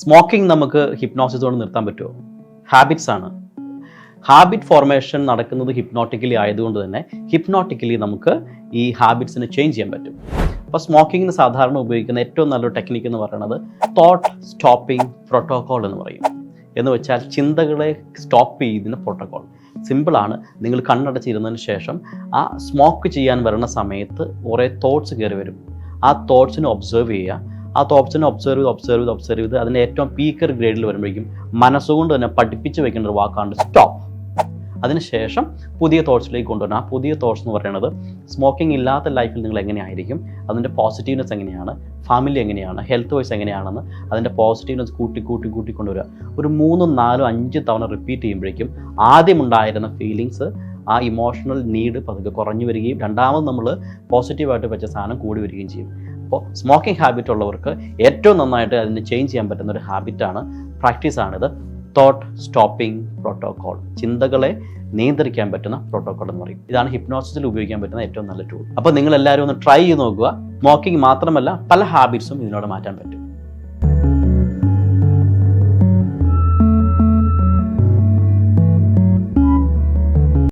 Smoking നമുക്ക് hypnosis കൊണ്ട് നിർത്താൻ പറ്റുമോ? ഹാബിറ്റ്സ് ആണ്. ഹാബിറ്റ് ഫോർമേഷൻ നടക്കുന്നത് ഹിപ്നോട്ടിക്കലി ആയതുകൊണ്ട് തന്നെ ഹിപ്നോട്ടിക്കലി നമുക്ക് ഈ ഹാബിറ്റ്സിനെ ചേഞ്ച് ചെയ്യാൻ പറ്റും. അപ്പോൾ സ്മോക്കിങ്ങിന് സാധാരണ ഉപയോഗിക്കുന്ന ഏറ്റവും നല്ലൊരു ടെക്നിക്ക് എന്ന് പറയുന്നത് തോട്ട് സ്റ്റോപ്പിംഗ് പ്രോട്ടോകോൾ എന്ന് പറയും. എന്ന് വെച്ചാൽ ചിന്തകളെ സ്റ്റോപ്പ് ചെയ്യുന്ന പ്രോട്ടോകോൾ സിമ്പിളാണ് നിങ്ങൾ കണ്ണടച്ചിരുന്നതിന് ശേഷം ആ സ്മോക്ക് ചെയ്യാൻ വരുന്ന സമയത്ത് കുറേ തോട്ട്സ് കയറി വരും. ആ തോട്ട്സിനെ ഒബ്സർവ് ചെയ്യുക. ആ തോപ്സിനെ ഒബ്സർവ് ചെയ്ത് ഒബ്സർവ് ചെയ്ത് ഒബ്സർവ് ചെയ്ത് അതിന്റെ ഏറ്റവും പീക്കർ ഗ്രേഡിൽ വരുമ്പോഴേക്കും മനസ്സുകൊണ്ട് തന്നെ പഠിപ്പിച്ച് വെക്കേണ്ട ഒരു വാക്കാണ് സ്റ്റോപ്പ് അതിനുശേഷം പുതിയ തോട്ട്സിലേക്ക് കൊണ്ടുവരണം. ആ പുതിയ തോട്ട്സ് എന്ന് പറയുന്നത് സ്മോക്കിംഗ് ഇല്ലാത്ത ലൈഫിൽ നിങ്ങൾ എങ്ങനെയായിരിക്കും? അതിന്റെ പോസിറ്റീവ്നെസ് എങ്ങനെയാണ്? ഫാമിലി എങ്ങനെയാണ്? ഹെൽത്ത് വൈസ് എങ്ങനെയാണെന്ന് അതിന്റെ പോസിറ്റീവ്നെസ് കൂട്ടി കൂട്ടി കൂട്ടി കൊണ്ടുവരിക. ഒരു മൂന്നും നാലും അഞ്ച് തവണ റിപ്പീറ്റ് ചെയ്യുമ്പോഴേക്കും ആദ്യം ഉണ്ടായിരുന്ന ഫീലിങ്സ് ആ ഇമോഷണൽ നീഡ് പതുക്കെ കുറഞ്ഞു വരികയും രണ്ടാമത് നമ്മൾ പോസിറ്റീവായിട്ട് വെച്ച സാധനം കൂടി വരികയും ചെയ്യും. അപ്പോൾ സ്മോക്കിംഗ് ഹാബിറ്റ് ഉള്ളവർക്ക് ഏറ്റവും നന്നായിട്ട് അതിന് ചേഞ്ച് ചെയ്യാൻ പറ്റുന്ന ഒരു ഹാബിറ്റാണ് പ്രാക്ടീസാണിത് തോട്ട് സ്റ്റോപ്പിംഗ് പ്രോട്ടോകോൾ ചിന്തകളെ നിയന്ത്രിക്കാൻ പറ്റുന്ന പ്രോട്ടോകോൾ എന്ന് പറയും. ഇതാണ് ഹിപ്നോസിസിൽ ഉപയോഗിക്കാൻ പറ്റുന്ന ഏറ്റവും നല്ല ടൂൾ അപ്പോൾ നിങ്ങൾ എല്ലാവരും ഒന്ന് ട്രൈ ചെയ്ത് നോക്കുക. സ്മോക്കിംഗ് മാത്രമല്ല പല ഹാബിറ്റ്സും ഇതിനോട് മാറ്റാൻ പറ്റും.